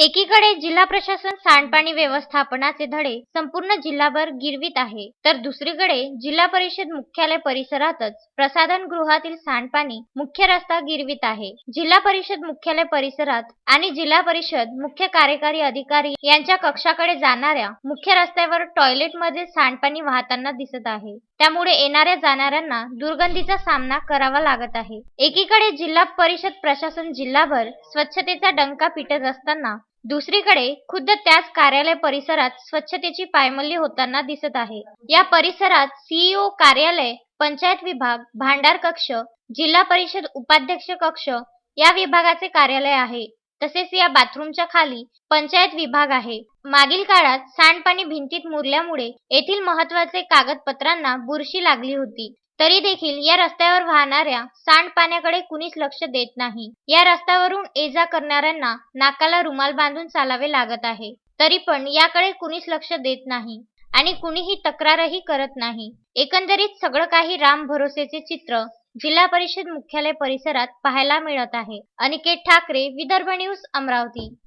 एकीकडे जिल्हा प्रशासन सांडपाणी व्यवस्थापनाचे धडे संपूर्ण जिल्हाभर गिरवित आहे तर दुसरीकडे जिल्हा परिषद मुख्यालय परिसरातच प्रसाधन गृहातील सांडपाणी मुख्य रस्ता गिरवित आहे. जिल्हा परिषद मुख्यालय परिसरात आणि जिल्हा परिषद मुख्य कार्यकारी अधिकारी यांच्या कक्षाकडे जाणाऱ्या मुख्य रस्त्यावर टॉयलेटमध्ये सांडपाणी वाहताना दिसत आहे. त्यामुळे येणाऱ्या जाणाऱ्यांना दुर्गंधीचा सामना करावा लागत आहे. एकीकडे जिल्हा परिषद प्रशासन जिल्हाभर स्वच्छतेचा डंका पिटत असताना दुसरीकडे खुद्द त्याच कार्यालय परिसरात स्वच्छतेची पायमल्ली होताना दिसत आहे. या परिसरात सीईओ कार्यालय पंचायत विभाग भांडार कक्ष जिल्हा परिषद उपाध्यक्ष कक्ष या विभागाचे कार्यालय आहे. तसेच या बाथरूमच्या खाली पंचायत विभाग आहे. मागील काळात सांडपाणी भिंतीत मुरल्यामुळे येथील महत्त्वाचे कागदपत्रांना बुरशी लागली होती. तरी देखील या रस्त्यावर वाहणाऱ्या सांडपाण्याकडे कुणीच लक्ष देत नाही. या रस्त्यावरून ये जा करणाऱ्यांना नाकाला रुमाल बांधून चालावे लागत आहे. तरी पण याकडे कुणीच लक्ष देत नाही आणि कुणीही तक्रारही करत नाही. एकंदरीत सगळं काही राम भरोसेचे चित्र जिल्हा परिषद मुख्यालय परिसरात पाहायला मिळत आहे. अनिकेत ठाकरे विदर्भ न्यूज अमरावती.